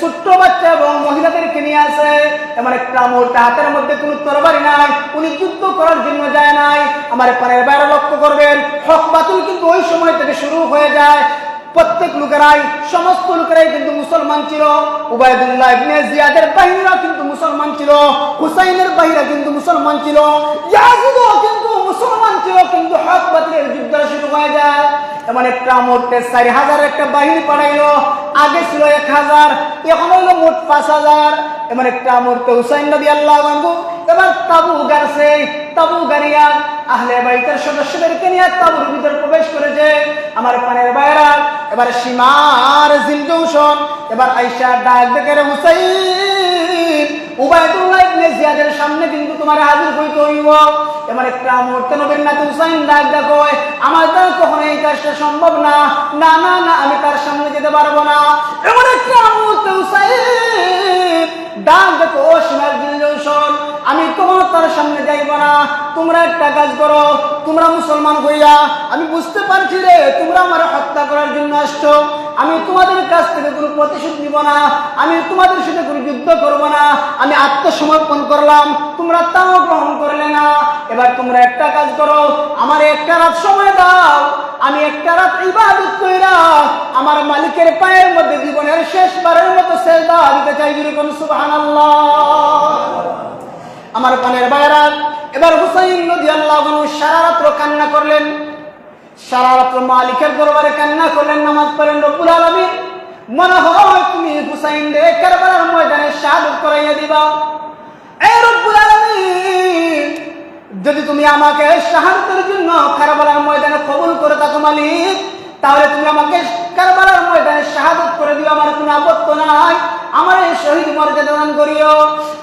ছোট্ট বাচ্চা এবং মহিলাদেরকে নিয়ে আসে। এমন একটা মুহূর্তে হাতের মধ্যে কোনো তরবারি নাই, উনি যুদ্ধ করার জন্য যায় নাই। আমার পানের বাইরে লক্ষ্য করবেন, হক বাতিল কিন্তু ওই সময় থেকে শুরু হয়ে যায়। প্রত্যেক লোকেরাই, সমস্ত লোকেরাই কিন্তু মুসলমান ছিল। উবায়দুল্লাহ ইবনে জিয়াদের বাহিনীরা কিন্তু মুসলমান ছিল। হুসাইনের বাহিরা কিন্তু মুসলমান ছিল। ইয়াজিদও কিন্তু মুসলমান ছিল, কিন্তু হক বাতিলের যুদ্ধ শুরু হয়ে যায়। এমন একটা মুহূর্তে চারি হাজার একটা বাহিনী পাঠাইলো। আগে ছিল এক হাজার, এখন হইল মোট পাঁচ হাজার। এমন একটা মুহূর্তে হুসাইন নবী আল্লাহ বান্ধব এবার তাবু গাড়ছে তাবু গাড়িয়া আহলে বাইতের সদস্যদেরকে নিয়ে তাবুর ভিতর প্রবেশ করেছে। আমার পানের বাইরা এবার সীমার জিলজৌশন এবার আইসা ডাক দেখে হুসাইন উবাইদুল্লাহ ইবনে জিয়াদের সামনে কিন্তু তোমার হাজির হইতে হইব। এবার একটা মুহূর্তে নবীর নাতি হুসাইন ডাক দেখো, আমার দ্বারা কখনো এই কাজটা সম্ভব না। না না না তার যেতে পারব না। এমন একটা আমি কখনো তার সামনে যাইব না। তোমরা একটা কাজ করো, তোমরা মুসলমান হইয়া, আমি বুঝতে পারছি রে, তোমরা আমার হত্যা করার জন্য আসছো। আমি তোমাদের কাছ থেকে কোনো প্রতিশোধ নিব না, আমি তোমাদের সাথে কোনো যুদ্ধ করব না। আমি আত্মসমর্পণ করলাম, তোমরা তাও গ্রহণ করলে না। এবার তোমরা একটা কাজ করো, আমার একটা রাত সময় দাও, আমি একটা রাত ইবাদত কইরা আমার মালিকের পায়ের মধ্যে জীবনের শেষবারের মতো সেজদা দিতে চাই যেরকম সুবহানাল্লাহ। আমার পানের বাইরা এবার হুসাইন নদী আল্লাহ সারা রাত্র কান্না করলেন। সারা রাত্র মালিকের দরবারে কান্না করলেন, নামাজ পড়লেন, রব্বুল আলমী মনে হয় তুমি হুসাইন রে কারবালার ময়দানে শাহাদত করাইয়া দিবা। এ রব্বুল যদি তুমি আমাকে শাহাদতের জন্য কারবালার ময়দানে কবুল করে থাকো মালিক তাহলে তুমি আমাকে কারবালার ময়দানে শাহাদত করে দিও, আমার কোনো আপত্ত নাই। আমার এই শহীদ মর্যাদা দান করিও।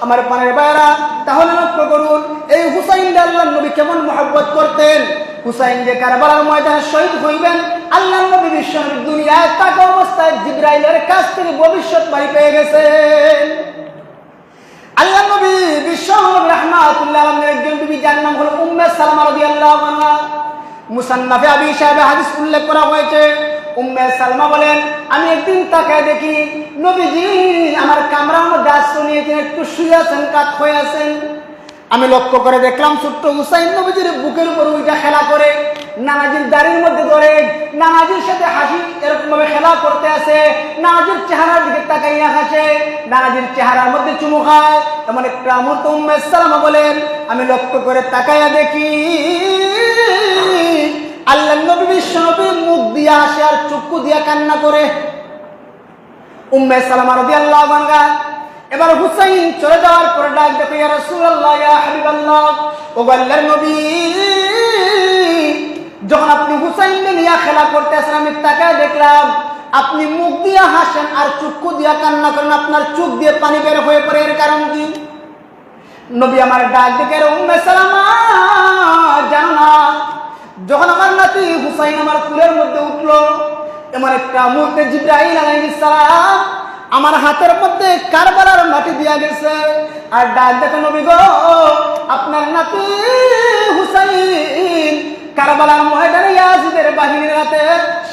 আমার পানের বাইরা তাহলে লক্ষ্য করুন, এই হুসাইন আল্লাহ নবী কেমন মহব্বত করতেন। হুসাইন যে কারবালার ময়দানে শহীদ হইবেন আল্লাহ নবী বিশ্ব দুনিয়ায় তাকে অবস্থায় জিব্রাইলের কাছ থেকে ভবিষ্যৎ বাড়ি পেয়ে গেছেন। আল্লাহ নবী বিশ্ব রহমাতুল্লাহ একজন বিবি, যার নাম হলো উম্মে সালামা রাদিয়াল্লাহু আনহা। মুসান্নাফে আবি সাহেব হাদিস উল্লেখ করা হয়েছে। উম্মে সালমা বলেন, আমি একদিন তাকায় দেখি নবীজি আমার কামরার মধ্যে আশ্রয় নিয়েছেন, একটু শুয়ে আছেন কাত হয়ে আছেন আমি লক্ষ্য করে দেখলাম ছোট্ট হুসাইন নবীজির বুকের উপর ওইটা খেলা করে, নানাজির দাড়ির মধ্যে ধরে, নানাজির সাথে হাসি এরকমভাবে খেলা করতে আছে নানাজির চেহারার দিকে তাকাইয়া হাসে, নানাজির চেহারার মধ্যে চুমু খায়। এমন একটা মুহূর্ত উম্মে সালামা বলেন, আমি লক্ষ্য করে তাকাইয়া দেখি আল্লাহ নবী নবী মুখ দিয়া আসে আর চক্ষু দিয়া কান্না করে। উম্মে সালামা রাদিয়াল্লাহু আনহা। এবার হুসাইন চলে যাওয়ার পরে ডাক দেখো ও নবী, যখন আপনি হুসাইনকে নিয়ে খেলা করতেছেন, আমি তাকায় দেখলাম, আপনি মুখ দিয়ে হাসেন আর চক্ষু দিয়া কান্না করেন, আপনার চোখ দিয়ে পানি বের হয়ে পড়ে, এর কারণ কি? নবী আমার ডাক দেখে উম্মে সালামা, জানো যখন হুসাইন আমার কুলের মধ্যে উঠল। এমন একটা মুহূর্তে জিব্রাহিম আলাইহিস সালাম আমার হাতের মধ্যে কারবালার মাটি দিয়া গেছে। আর ডাক দেখো নবী গো, আপনার নাতি হুসাইন কারবালার ময়দানে ইয়াজিদের বাহিনীর হাতে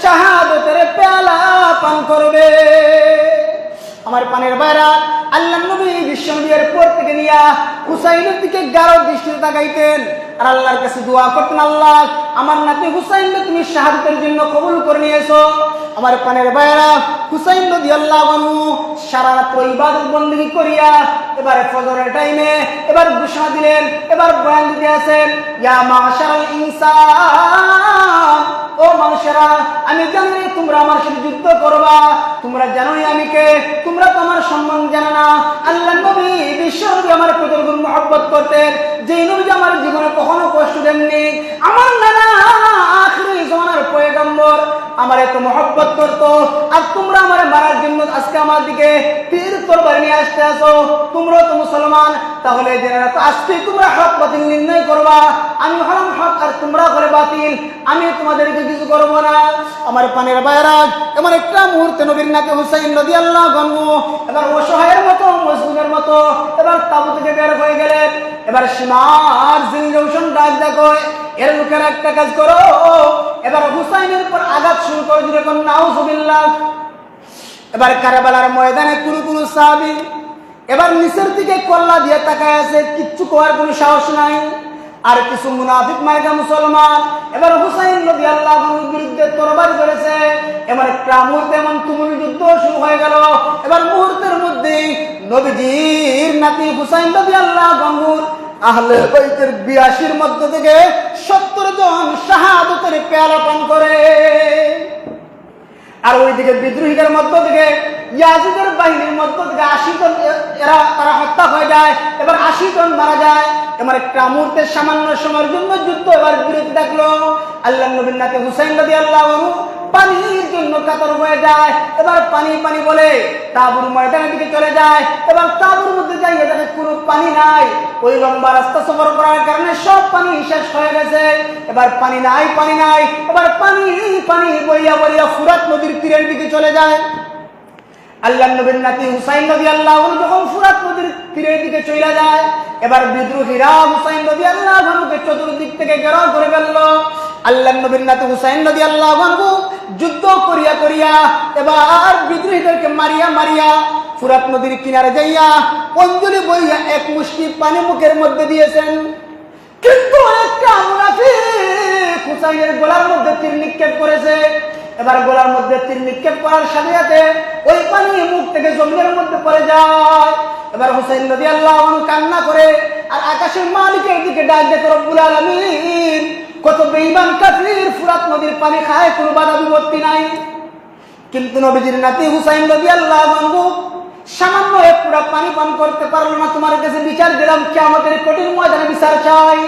শাহাদতের পেয়ালা পান করবে। আমার পানের বাইরা আল্লাহ নবী বিশ্ব নিয়া হুসাইনের দিকে গাঢ় দৃষ্টিতে তাকাইতেন। আর আল্লাহর কাছে দোয়া করতেন, আল্লাহ, আমার নাতি হুসাইনকে তুমি শাহাদতের জন্য কবুল করে নিয়েছো। আমার পানের বাইরা হুসাইন নদী আল্লাহ বানু সারা রাত্র ইবাদত বন্দী করিয়া এবার ফজরের টাইমে এবার দিলেন, এবার বয়ান দিতে আছেন ইয়া ইনসান, ও মানুষেরা, আমি জানি তোমরা আমার সাথে যুদ্ধ করবা। তোমরা জানোই আমি কে, তোমরা তো আমার সম্মান জানো আমার মহব্বত করতেন। যে নবী আমার জীবনে কখনো কষ্ট দেননি। আমার নানা আখরি জমানার পয়গম্বর আমার এত মহব্বত করতো। আর তোমরা আমার মারার জন্য আজকে আমার দিকে তীর তরবারি নিয়ে আসতে আসো। তোমরাও তো মুসলমান, তাহলে রাখো আজকে তোমরা হক বাতিল নির্ণয় করবা। আমি হলাম হক আর তোমরা হলে বাতিল। আমি তোমাদেরকে কিছু করব না। আমার পানের বাইরাজ এমন একটা মুহূর্তে নবীর নাকে হুসাইন নদী আল্লাহ গঙ্গ এবার অসহায়ের মতো মজলুমের মতো। এবার তাবু থেকে বের হয়ে গেলেন। এবার সীমার জিনজৌশন ডাক দেখো, এর লোকের একটা কাজ করো। এবার হুসাইনের পর আঘাত শুরু করে নাও নাউজুবিল্লাহ। এবার কারাবালার ময়দানে কোনো কোনো সাহাবি। এবার নিচের দিকে কল্লা দিয়ে তাকায় আছে, কিচ্ছু করার কোনো সাহস নাই। আর কিছু মুনাফিক মার্কা মুসলমান। এবার হুসাইন নদী আল্লাহ বিরুদ্ধে তরবার করেছে এবার একটা মুহূর্তে এমন তুমুল যুদ্ধ শুরু হয়ে গেল। এবার মুহূর্তের মধ্যেই নবীজির নাতি হুসাইন নদী আল্লাহ গঙ্গুর আহলে বাইতের বিয়াশির মধ্য থেকে সত্তর জন শাহাদতের পেয়ালা পান করে। আর ওইদিকে বিদ্রোহীদের মধ্য থেকে ইয়াজিদের বাহিনীর মধ্য আশি জন এরা, তারা হত্যা হয়ে যায়, এবার আশি জন মারা যায়। এবার একটা মুহূর্তের সামান্য সময়ের জন্য যুদ্ধ এবার বিরতি থাকল। আল্লাহ নবীন নাতে হুসাইন নদী আল্লাহ পানির জন্য কাতর হয়ে যায়। এবার পানি পানি বলে তাবুর ময়দানের দিকে চলে যায়। এবার তাবুর মধ্যে যাই দেখে কোনো পানি নাই। ওই লম্বা রাস্তা সফর করার কারণে সব পানি শেষ হয়ে গেছে। এবার পানি নাই পানি নাই। এবার পানি পানি বইয়া বইয়া ফুরাত নদীর তীরের দিকে চলে যায়। আল্লাহ হুসাইন নদীর যায়, এবার বিদ্রোহীরা হুসাইন চতুর্দিক থেকে ঘেরাও আল্লাহ হুসাইন যুদ্ধ করিয়া করিয়া এবার বিদ্রোহীদেরকে মারিয়া মারিয়া ফুরাত নদীর কিনারে যাইয়া অঞ্জলি বইয়া এক মুষ্টি পানি মুখের মধ্যে দিয়েছেন। কিন্তু একটা হুসাইনের গোলার মধ্যে তীর নিক্ষেপ করেছে। এবার গোলার মধ্যে তীর নিক্ষেপ করার সাথে সাথে ওই পানি মুখ থেকে জমিনের মধ্যে পড়ে যায়। এবার হুসাইন নদী আল্লাহ কান্না করে, আর আকাশের মালিকের দিকে ডাক দেখে রব্বুল আলামিন, কত বেঈমান কাফির, ফুরাত নদীর পানি খায়, কোনো বাধা বিপত্তি নাই। কিন্তু নবীজির নাতি হুসাইন নদী আল্লাহ সামান্য এক পুরা পানি পান করতে পারল না। তোমার কাছে বিচার দিলাম কি আমাদের কঠিন ময়দানে বিচার চাই।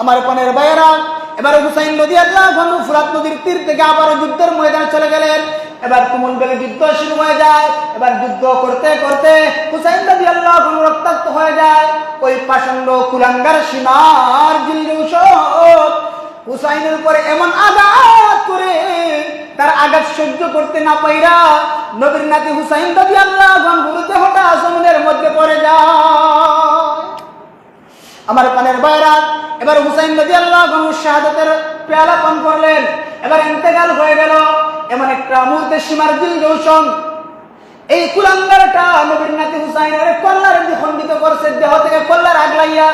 আমার পানের ভাইয়েরা এবার হুসাইন নদী আল্লাহ ফুরাত নদীর তীর থেকে আবার যুদ্ধের ময়দানে চলে গেলেন। এবার তুমুল বেগে যুদ্ধ শুরু হয়ে যায়। এবার যুদ্ধ করতে করতে হুসাইন নদী আল্লাহ রক্তাক্ত হয়ে যায়। ওই পাষণ্ড কুলাঙ্গার সীমার জিল্লুস হুসাইনের উপরে এমন আঘাত করে তার আঘাত সহ্য করতে না পাইরা নবীর নাতি হুসাইন দাদি আল্লাহ গম্ভীর দেহটা জমিনের মধ্যে পড়ে যায়। আমার পানের বাইরা এবার হুসাইন নদী আল্লাহ শাহাদতের পেয়ালা পান করলেন। এবার ইন্তেকাল হয়ে গেল। এমন একটা মুহূর্তে সীমার দিল রৌশন এই কুলাঙ্গারটা নবীর নাতি হুসাইনের কল্লার খণ্ডিত করছে, দেহ থেকে কল্লার আগলাইয়া